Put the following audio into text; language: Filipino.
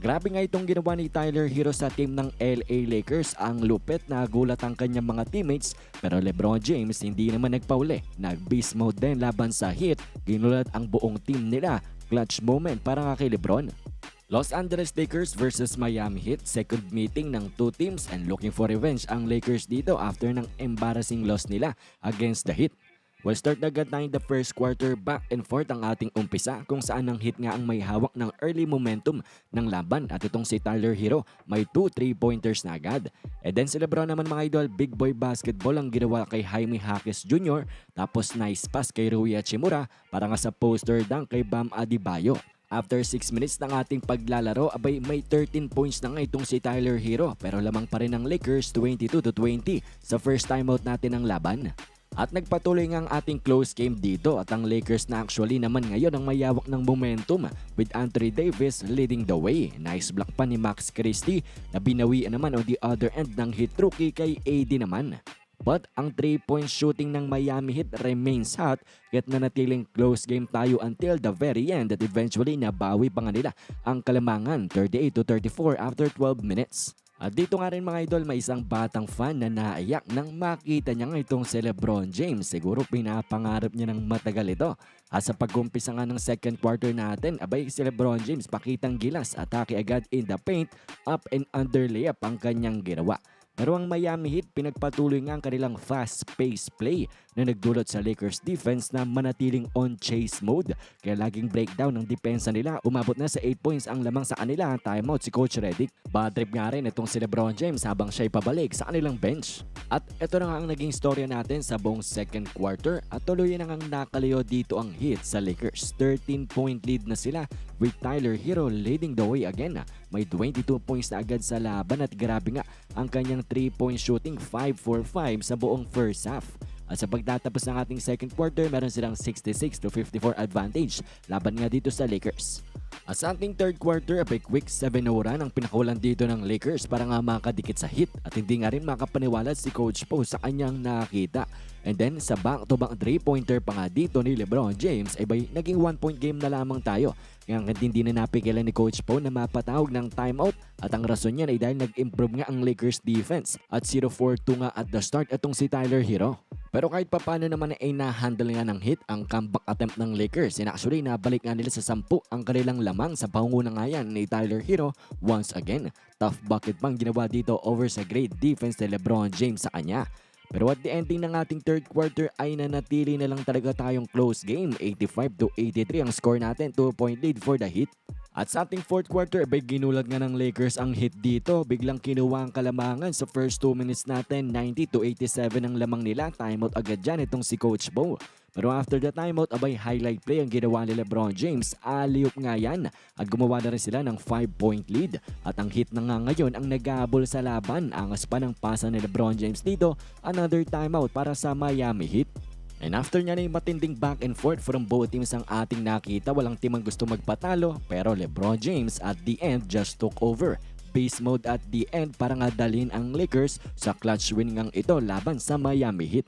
Grabe nga itong ginawa ni Tyler Hero sa team ng LA Lakers. Ang lupit na gulat ang kanyang mga teammates pero Lebron James hindi naman nagpauli. Nag-beast mode din laban sa Heat. Ginulat ang buong team nila. Clutch moment para nga kay Lebron. Los Angeles Lakers versus Miami Heat, second meeting ng two teams and looking for revenge ang Lakers dito after ng embarrassing loss nila against the Heat. Well, start agad tayo the first quarter back and forth ang ating umpisa kung saan ang hit nga ang may hawak ng early momentum ng laban at itong si Tyler Hero may 2 3-pointers na agad. And then si Lebron naman mga idol, big boy basketball ang ginawa kay Jaime Jaquez Jr. tapos nice pass kay Rui Hachimura para nga sa poster dunk kay Bam Adebayo. After 6 minutes ng ating paglalaro, abay may 13 points na nga itong si Tyler Hero pero lamang pa rin ang Lakers 22 to 20 sa first timeout natin ng laban. At nagpatuloy nga ang ating close game dito at ang Lakers na actually naman ngayon ang mayawak ng momentum with Anthony Davis leading the way. Nice block pa ni Max Christie na binawian naman on the other end ng hit rookie kay AD naman. But ang 3-point shooting ng Miami Heat remains hot kaya't nanatiling close game tayo until the very end at eventually nabawi pa nga nila ang kalamangan 38 to 34 after 12 minutes. At dito nga rin mga idol, may isang batang fan na naiyak nang makita niya nga itong si Lebron James. Siguro pinapangarap niya ng matagal ito. At sa pag-umpisa nga ng second quarter natin, abay si Lebron James pakitang gilas, atake agad in the paint, up and under layup ang kanyang ginawa. Pero ang Miami Heat pinagpatuloy nga ang kanilang fast-paced play na nagdulot sa Lakers defense na manatiling on chase mode. Kaya laging breakdown ng depensa nila. Umabot na sa 8 points ang lamang sa kanila. Timeout si Coach Redick. Bad trip nga rin itong si Lebron James habang siya'y pabalik sa kanilang bench. At ito na nga ang naging storya natin sa buong second quarter at tuloy na ngang nakalayo dito ang Heat sa Lakers. 13 point lead na sila with Tyler Hero leading the way again. May 22 points na agad sa laban at grabe nga ang kanyang 3-point shooting 5 for 5 sa buong first half. At sa pagtatapos ng ating second quarter, meron silang 66 to 54 advantage laban nga dito sa Lakers. At sa ating third quarter, abay quick 7 run ang pinakawalan dito ng Lakers para nga makadikit sa hit at hindi nga rin makapaniwala si Coach Po sa kanyang nakita. And then sa back-to-back 3-pointer pa nga dito ni Lebron James ay bay naging 1-point game na lamang tayo. Kaya hindi na napigilan ni Coach Po na mapatawag ng timeout at ang rason niyan ay dahil nag-improve nga ang Lakers defense at 0-4-2 nga at the start itong si Tyler Hero. Pero kahit papano naman ay na-handle nga ng hit ang comeback attempt ng Lakers and actually nabalik nga nila sa 10 ang kanilang lamang sa pangunguna nga yan ni Tyler Hero once again. Tough bucket pang ginawa dito over sa great defense ni Lebron James sa kanya. Pero at the ending ng ating third quarter ay nanatili na lang talaga tayong close game. 85 to 83 ang score natin, 2 point lead for the Heat. At sa ating fourth quarter, bay ginulat nga ng Lakers ang hit dito. Biglang kinuha ang kalamangan sa first 2 minutes natin, 90 to 87 ang lamang nila. Timeout agad dyan itong si Coach Bo. Pero after the timeout, abay highlight play ang ginawa ni Lebron James. Aliup nga yan at gumawa na rin sila ng 5-point lead. At ang hit na nga ngayon ang nagabol sa laban. Angas pa ng pasa ni Lebron James dito. Another timeout para sa Miami Heat. And after niya na yung matinding back and forth from both teams ang ating nakita, walang team ang gusto magpatalo. Pero Lebron James at the end just took over. Base mode at the end para nga dalhin ang Lakers sa clutch win ngang ito laban sa Miami Heat.